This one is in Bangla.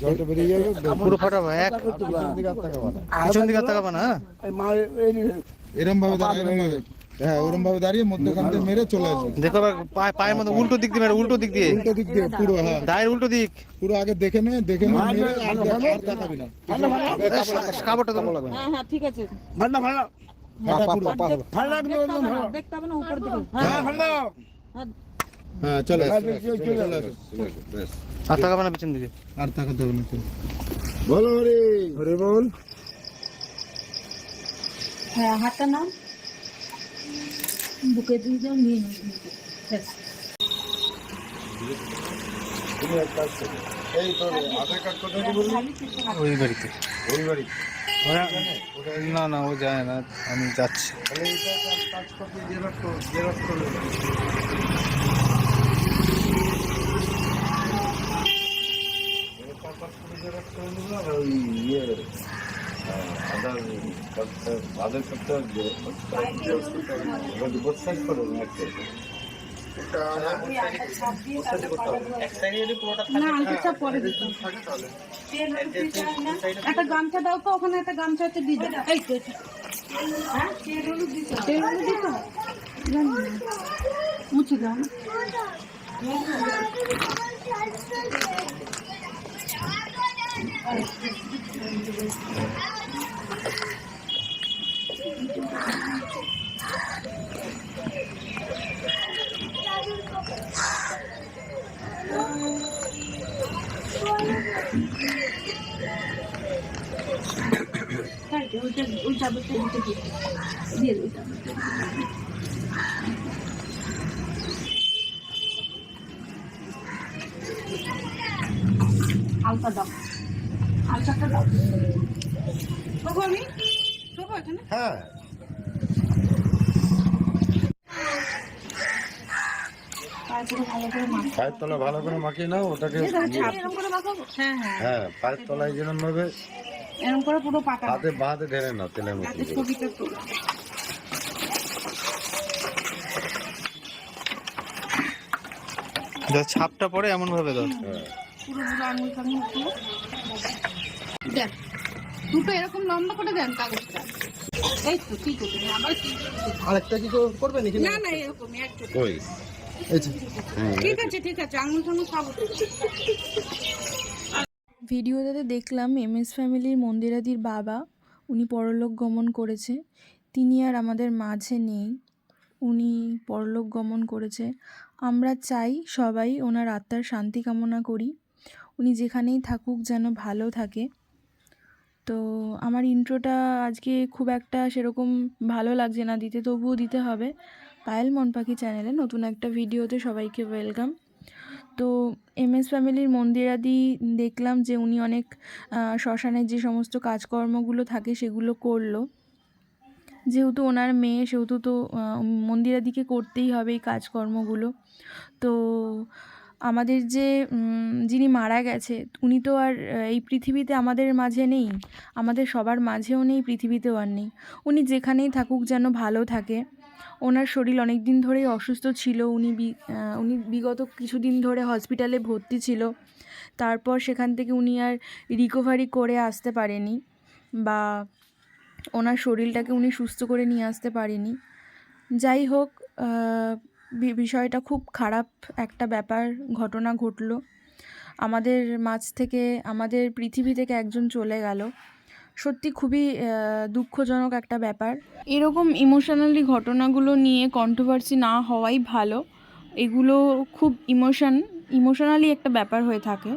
জলটা বেরিয়ে যাবে পুরো ফাটাবো এক পিছন দিকে তাকাবা না। পিছন দিকে তাকাবা না? এরম ভাবে দাঁড়ায় হ্যাঁ ওরম ভাবে দাঁড়িয়ে মধ্যখান থেকে মেরে চলে আসবে। দেখো পায়ে- পায়ের মধ্যে উল্টো দিক দিয়ে মেরো, উল্টো দিক দিয়ে। উল্টো দিক দিয়ে পুরো হ্যাঁ। দায়ের উল্টো দিক। পুরো আগে দেখে নে দেখে নে মেরে আর দেখাবি না কাপড়টা তো লাগবে হ্যাঁ হ্যাঁ ঠিক আছে। ফাটা পুরো। দেখতে হবে না দেখতে হবে না উপর দিকে। হ্যাঁ হ্যাঁ। চলে আসো, চলে আসো। আর তাকাবা না পিছন দিকে আর তাকাতে হবে না বলো হরি। হরি বল হ্যাঁ হাতটা নাও। বুকে দিয়ে নিয়ে ওই বাড়িতে। ওই বাড়ি। না না ও যায় না আমি যাচ্ছি। এইটা করতে করো একটা গামছা দাও তো ওখানে একটা গামছা হচ্ছে দিয়ে দাও এই তো। হ্যাঁ না। মুছে দাও না। ওইটা ওই চাদরটা দিতে দিয়ে দিয়ে দিই আলতা দাও। আলতাটা দাও। আমি এখানে? হ্যাঁ। পায়ের তলা ভালো করে মাখিয়ে নাও ওটাকে মাখাবো? হ্যাঁ হ্যাঁ। হ্যাঁ পায়ের তলায় যেরকম ভাবে এরকম করে পুরো পাতা হাতে বা হাতে ঢেলে নাও তেলের ছবিটা তোলো যা ছাপটা পড়ে এমন ভাবে দাও হ্যাঁ। পুরো পুরো আঙুল দেন দুটো এরকম লম্বা করে দেন কাগজটা। এই তো ঠিক আছে আবার কি আরেকটা কি করবে নাকি? না না এরকম একটু ঠিক আছে ঠিক আছে আঙুল সব উঠে ভিডিওটাতে দেখলাম এম এস ফ্যামিলির মন্দিরাদির বাবা, উনি পরলোক গমন করেছে। তিনি আর আমাদের মাঝে নেই। উনি পরলোক গমন করেছে। আমরা চাই সবাই ওনার আত্মার শান্তি কামনা করি। উনি যেখানেই থাকুক যেন ভালো থাকে। তো আমার ইন্ট্রোটা আজকে খুব একটা সেরকম ভালো লাগছে না, দিতে তবুও দিতে হবে। পায়েল মন পাখি চ্যানেলে নতুন একটা ভিডিওতে সবাইকে ওয়েলকাম। তো এম এস ফ্যামিলির মন্দিরাদি দেখলাম যে উনি অনেক শ্মশানের যে সমস্ত কাজকর্মগুলো থাকে সেগুলো করল। যেহেতু ওনার মেয়ে, সেহেতু তো মন্দিরাদিকে করতেই হবে এই কাজকর্মগুলো। তো আমাদের যে যিনি মারা গেছে, উনি তো আর এই পৃথিবীতে আমাদের মাঝে নেই। আমাদের সবার মাঝেও নেই, পৃথিবীতেও আর নেই। উনি যেখানেই থাকুক যেন ভালো থাকে। ওনার শরীর অনেক দিন ধরেই অসুস্থ ছিল। উনি উনি বিগত কিছুদিন ধরে হসপিটালে ভর্তি ছিল। তারপর সেখান থেকে উনি আর রিকভারি করে আসতে পারেনি বা ওনার শরীরটাকে উনি সুস্থ করে নিয়ে আসতে পারেনি। যাই হোক বিষয়টা খুব খারাপ একটা ব্যাপার, ঘটনা ঘটলো। আমাদের মাঝ থেকে, আমাদের পৃথিবী থেকে একজন চলে গেল। সত্যি খুবই দুঃখজনক একটা ব্যাপার। এরকম ইমোশনালি ঘটনাগুলো নিয়ে কন্ট্রোভার্সি না হওয়াই ভালো। এগুলো খুব ইমোশন ইমোশনালি একটা ব্যাপার হয়ে থাকে।